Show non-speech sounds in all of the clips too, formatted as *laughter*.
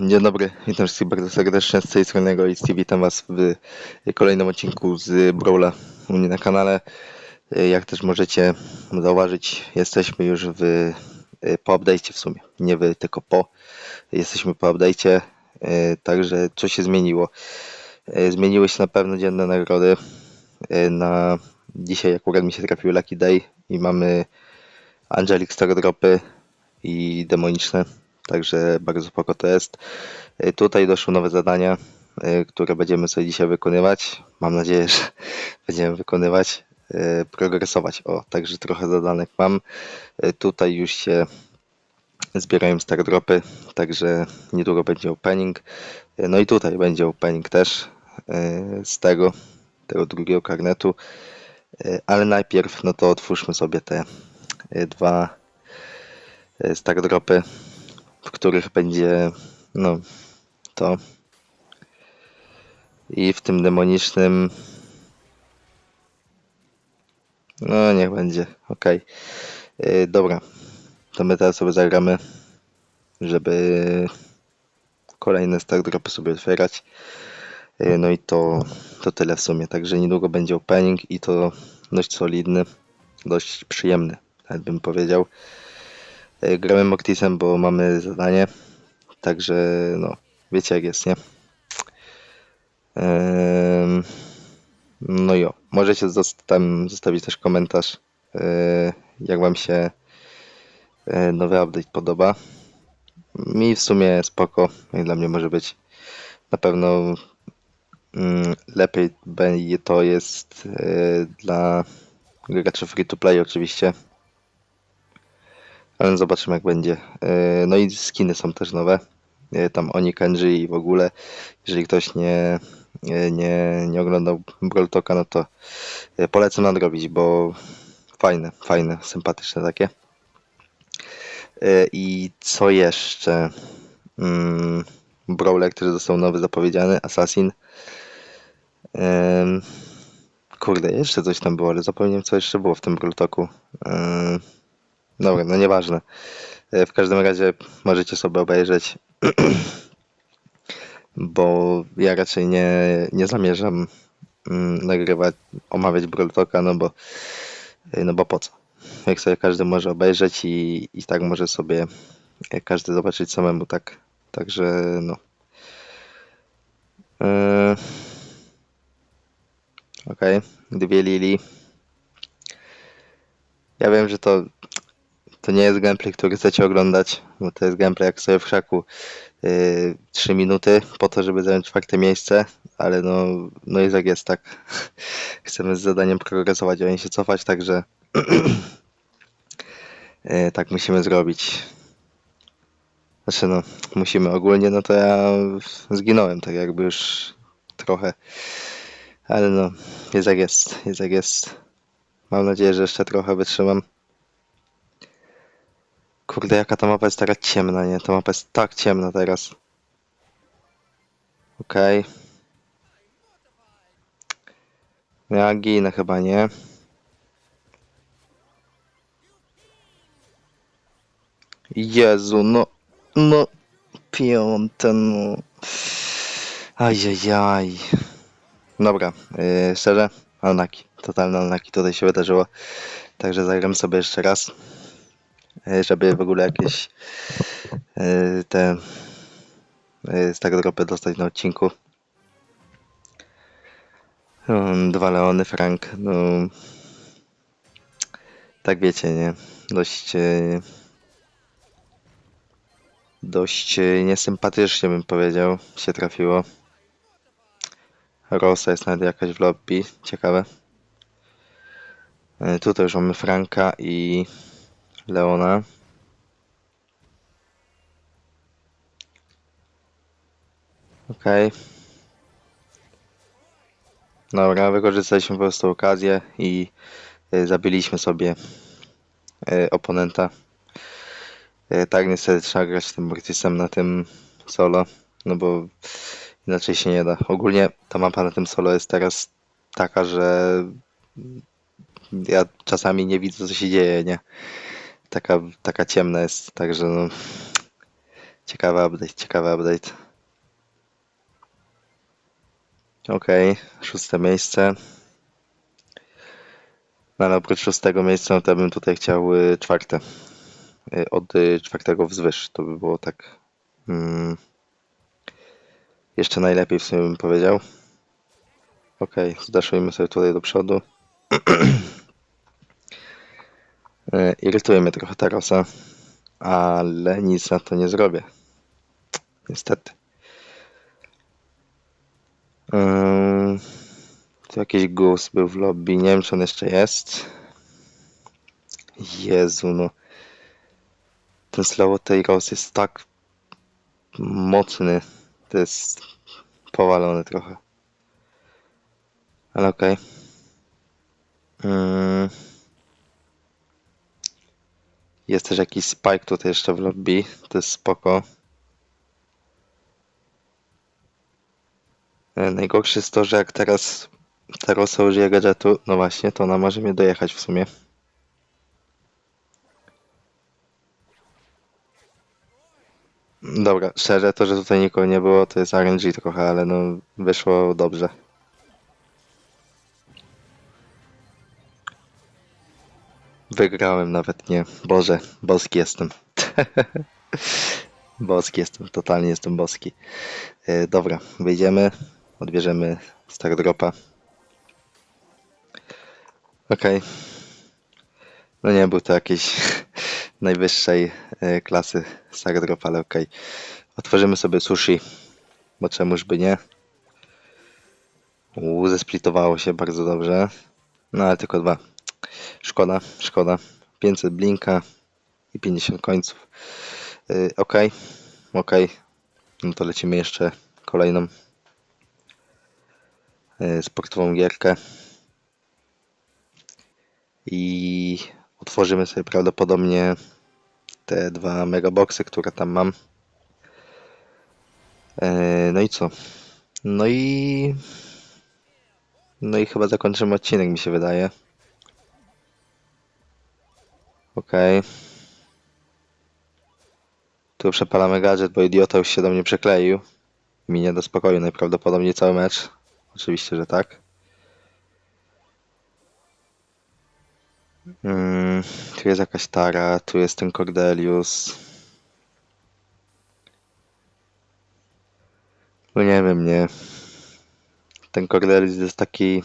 Dzień dobry, witam wszystkich bardzo serdecznie z tej strony Egoist i witam was w kolejnym odcinku z Brawla u mnie na kanale. Jak też możecie zauważyć, jesteśmy już w, po update'cie w sumie, nie wy, tylko po. Jesteśmy po update'cie, także co się zmieniło? Zmieniły się na pewno dzienne nagrody. Na dzisiaj akurat mi się trafił Lucky Day i mamy Angelic Star Dropy i demoniczne, także bardzo spoko to jest. Y, Tutaj doszły nowe zadania, y, które będziemy sobie dzisiaj wykonywać. Mam nadzieję, że *laughs* będziemy wykonywać, y, progresować. O, także trochę zadanek mam. Tutaj już się zbierają star dropy, także niedługo będzie opening. No i tutaj będzie opening też z tego, tego drugiego karnetu. Ale najpierw, no to otwórzmy sobie te dwa y, star dropy, w których będzie no to. I w tym demonicznym no niech będzie, ok dobra to my teraz sobie zagramy żeby kolejne star dropy sobie otwierać. Y, no i to, to tyle w sumie, także niedługo będzie opening i to dość solidny, dość przyjemny, nawet bym powiedział. Y, Gramy Mortisem, bo mamy zadanie, także no, wiecie jak jest, nie? No i o, możecie tam zostawić też komentarz, y, jak wam się y, nowy update podoba. Mi w sumie spoko, i dla mnie może być na pewno mm, lepiej to jest dla graczy free to play oczywiście. Ale zobaczymy jak będzie. Y, No i skiny są też nowe. Y, Tam Oni Kenji i w ogóle. Jeżeli ktoś nie, nie, nie, nie oglądał Brawl Talka, no to polecam nadrobić, bo fajne, fajne, sympatyczne takie. I co jeszcze? Mm, Brawler, który został nowy zapowiedziany, Assassin. Kurde, jeszcze coś tam było, ale zapomniałem co jeszcze było w tym Brawl Talku. Dobra, no nieważne. Y, W każdym razie możecie sobie obejrzeć, *clears throat* bo ja raczej nie, nie zamierzam mm, nagrywać, omawiać Brawl Talka, no bo, y, no bo po co? Jak sobie każdy może obejrzeć i, i tak może sobie y, każdy zobaczyć samemu, tak? Także no. Yy, Okej, dwie Lili. Ja wiem, że to, to nie jest gameplay, który chcecie oglądać, bo to jest gameplay jak sobie w krzaku yy, 3 minuty po to, żeby zająć czwarte miejsce, ale no, no jest jak jest, tak. *laughs* Chcemy z zadaniem progresować, a nie się cofać, także *clears throat* yy, tak musimy zrobić. Znaczy no, musimy ogólnie, no to ja zginąłem tak jakby już trochę. Ale no, jest jak jest, jest jak jest. Mam nadzieję, że jeszcze trochę wytrzymam. Kurde, jaka ta mapa jest taka ciemna, nie? Ta mapa jest tak ciemna teraz. Okej. Ja ginę chyba, nie? Jezu, no, no, piąte, no. Ajajaj. Dobra, yy, szczerze, Alnaki, totalne Alnaki tutaj się wydarzyło. Także zagram sobie jeszcze raz, żeby w ogóle jakieś yy, te yy, stag dropy dostać na odcinku. Mm, Dwa Leony, Frank, no tak wiecie, nie? Dość dość niesympatycznie bym powiedział się trafiło. Rosa jest nawet jakaś w lobby, ciekawe. E, Tutaj już mamy Franka i Leona. Okej. Dobra, wykorzystaliśmy po prostu okazję i e, zabiliśmy sobie e, oponenta. E, Tak niestety trzeba grać tym Mortisem na tym solo, no bo inaczej się nie da. Ogólnie ta mapa na tym solo jest teraz taka, że ja czasami nie widzę co się dzieje, nie? Taka, taka ciemna jest, także no, Ciekawy update, ciekawy update. Okej, szóste miejsce. No ale oprócz szóstego miejsca, no to bym tutaj chciał y, czwarte. Y, od y, czwartego wzwyż. To by było tak. Mm, jeszcze najlepiej w sumie bym powiedział. Okej, zdaszujmy sobie tutaj do przodu. *clears throat* Y, Irytuje mnie trochę ta rosa, ale nic na to nie zrobię. Niestety. Tu jakiś gus był w lobby, nie wiem czy on jeszcze jest. Jezu, no. Ten slow tej Rose jest tak mocny. To jest powalony trochę. Ale okej. Ym. Jest też jakiś spike tutaj jeszcze w lobby. To jest spoko. E, Najgorsze jest to, że jak teraz ta Rosa użyje gadżetu, no właśnie, to ona może mnie dojechać w sumie. Dobra, szczerze, to, że tutaj nikogo nie było, to jest RNG trochę, ale no wyszło dobrze. Wygrałem nawet nie. Boże, boski jestem. *laughs* boski jestem, totalnie jestem boski. E, dobra, wyjdziemy, odbierzemy Star Dropa. Okej. No nie był to jakiejś *laughs* najwyższej e, klasy Star Drop, ale okej. Otworzymy sobie sushi, bo czemuż by nie. Uuu, zesplitowało się bardzo dobrze. No ale tylko dwa. Szkoda, szkoda. 500 blinka i 50 końców. Okej, okej. No to lecimy jeszcze kolejną yy, sportową gierkę. I otworzymy sobie prawdopodobnie te dwa megaboxy, które tam mam. Yy, no i co? No i... No i chyba zakończymy odcinek, mi się wydaje. Okej. Tu przepalamy gadżet, bo idiota już się do mnie przykleił. Mi nie do spokoju najprawdopodobniej cały mecz. Oczywiście, że tak. Mm, tu jest jakaś Tara, tu jest ten Cordelius. No nie wiem, nie. Ten Cordelius jest taki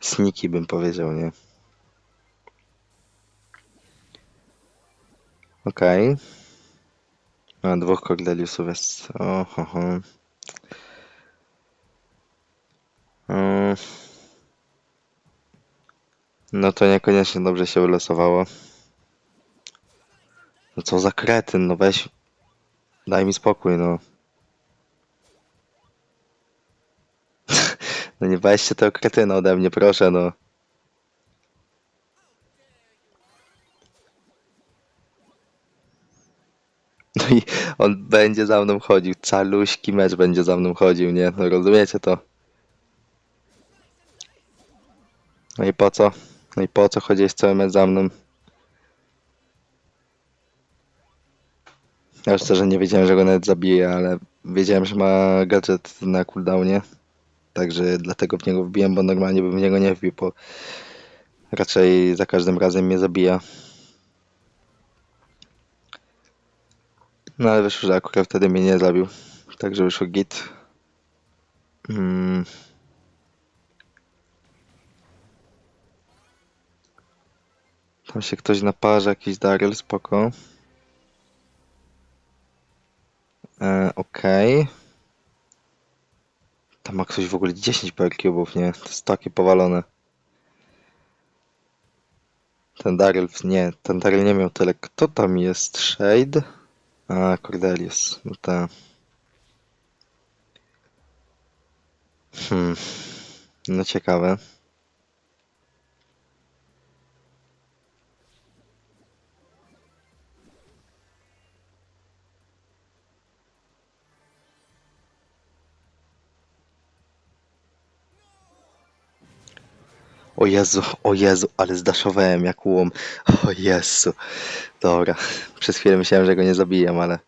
sneaky, bym powiedział, nie? Okej. A, dwóch Cordeliusów jest. O, ho. No to niekoniecznie dobrze się wylosowało. No co za kretyn, no weź. Daj mi spokój, no. *laughs* No nie weźcie tego kretyna ode mnie, proszę, no. *laughs* i on będzie za mną chodził, caluśki mecz będzie za mną chodził, nie? No rozumiecie to? No i po co? No i po co chodziłeś cały mecz za mną? Ja szczerze nie wiedziałem, że go nawet zabije, ale wiedziałem, że ma gadżet na cooldownie. Także dlatego w niego wbiłem, bo normalnie bym w niego nie wbił, bo raczej za każdym razem mnie zabija. No ale wyszło, że akurat wtedy mnie nie zabił. Także wyszło git. Mm. Tam się ktoś naparza, jakiś Daryl, spoko. E, Okej. Tam ma ktoś w ogóle 10 power cubów, nie? To jest takie powalone. Ten Daryl, nie, ten Daryl nie miał tyle. Kto tam jest? Shade? A, Cordelius. No ta. Hmm. No ciekawe. O Jezu, o Jezu, ale zdaszowałem jak łom. O Jezu. Dobra. Przez chwilę myślałem, że go nie zabiję, ale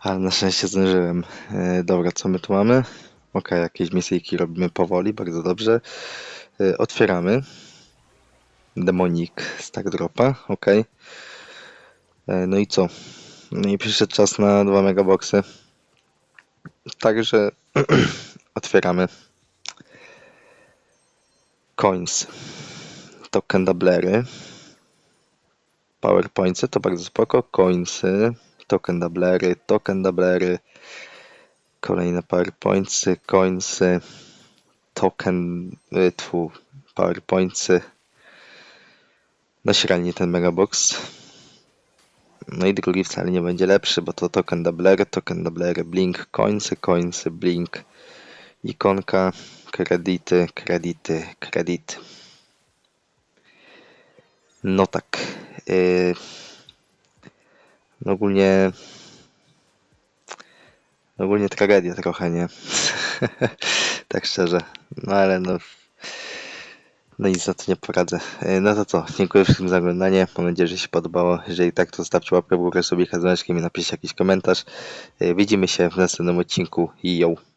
Ale na szczęście zdążyłem. E, dobra, co my tu mamy? Ok, jakieś misyjki robimy powoli, bardzo dobrze. E, otwieramy. Demonik z dropa, ok. E, no i co? No i przyszedł czas na dwa megaboxy. Także *clears throat* otwieramy. Coins. Token doublery. PowerPointsy to bardzo spoko. Coinsy. Token doublery. Token doublery. Kolejne PowerPointsy. Coinsy. Token. y, Tfu. PowerPointsy. Średni ten megabox. No i drugi wcale nie będzie lepszy, bo to token doublery, token doublery, blink, coinsy, coinsy, blink, ikonka, kredyty, kredyty, kredyt. No tak. Yy, ogólnie. Ogólnie tragedia trochę, nie? *laughs* tak szczerze. No ale no. No nic za to nie poradzę. Yy, No to co? Dziękuję wszystkim za oglądanie. Mam nadzieję, że się podobało. Jeżeli tak, to zostawcie łapkę w górę sobie z dzwoneczkiem i napiszcie jakiś komentarz. Yy, Widzimy się w następnym odcinku. Yo!